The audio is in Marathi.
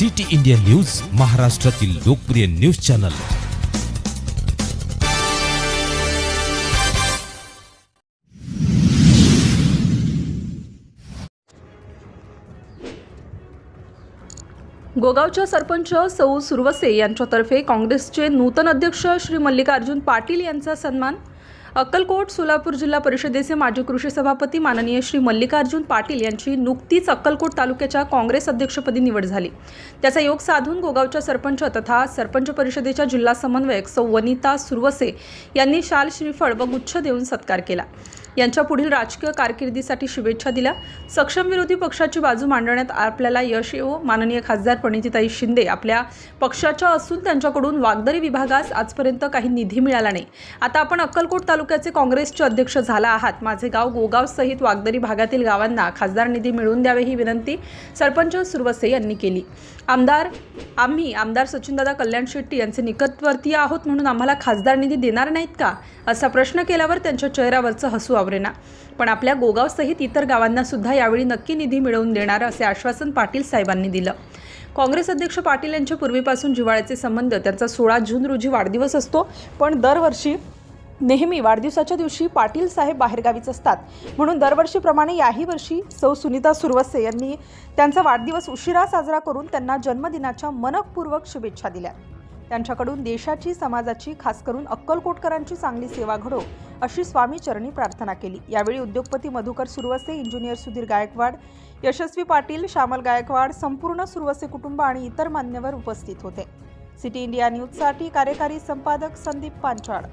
सिटी इंडिया न्यूज महाराष्ट्रातील लोकप्रिय न्यूज चॅनल. गोगावच्या सरपंच सौ सुरवसे यांच्यातर्फे काँग्रेसचे नूतन अध्यक्ष श्री मल्लिकार्जुन पाटील यांचा सन्मान अक्कलकोट सोलापूर जिल्हा परिषदेचे माजी कृषी सभापती माननीय श्री मल्लिकार्जुन पाटील यांची नुकतीच अक्कलकोट तालुक्याच्या काँग्रेस अध्यक्षपदी निवड झाली. त्याचा योग साधून गोगावच्या सरपंच तथा सरपंच परिषदेच्या जिल्हा समन्वयक सौ वनिता सुरवसे यांनी शाल श्रीफळ व गुच्छ देऊन सत्कार केला. यांच्या पुढील राजकीय कारकिर्दीसाठी शुभेच्छा दिल्या. सक्षम विरोधी पक्षाची बाजू मांडण्यात आपल्याला यश येवो. माननीय खासदार प्रणितीताई शिंदे आपल्या पक्षाच्या असून त्यांच्याकडून वागदरी विभागास आजपर्यंत काही निधी मिळाला नाही. आता आपण अक्कलकोट तालुक्याचे काँग्रेसचे अध्यक्ष झाला आहात. माझे गाव गोगाव सहित वागदरी भागातील गावांना खासदार निधी मिळवून द्यावे ही विनंती सरपंच सुरवसे यांनी केली. आमदार आम्ही आमदार सचिनदादा कल्याण शेट्टी यांचे निकटवर्तीय आहोत म्हणून आम्हाला खासदार निधी देणार नाहीत का? असा प्रश्न केल्यावर त्यांच्या चेहऱ्यावरचं हसू वावरेना. पण आपल्या गोगावसहित इतर गावांना सुद्धा यावेळी नक्की निधी मिळवून देणार असे आश्वासन पाटील साहेबांनी दिलं. काँग्रेस अध्यक्ष पाटील यांच्या पूर्वीपासून जिव्हाळ्याचे संबंध त्यांचा सोळा जून रोजी वाढदिवस असतो. पण दरवर्षी नेहमी वाढदिवसाच्या दिवशी पाटील साहेब बाहेरगावीच असतात. म्हणून दरवर्षीप्रमाणे याही वर्षी सौ सुनीता सुरवसे यांनी त्यांचा वाढदिवस उशिरा साजरा करून त्यांना जन्मदिनाच्या मनपूर्वक शुभेच्छा दिल्या. त्यांच्याकडून देशाची समाजाची खास करून अक्कलकोटकरांची चांगली सेवा घडो अशी स्वामी चरणी प्रार्थना केली. यावेळी उद्योगपती मधुकर सुरवसे इंजिनियर सुधीर गायकवाड यशस्वी पाटील श्यामल गायकवाड संपूर्ण सुरवसे कुटुंब आणि इतर मान्यवर उपस्थित होते. सिटी इंडिया न्यूजसाठी कार्यकारी संपादक संदीप पांचाळ.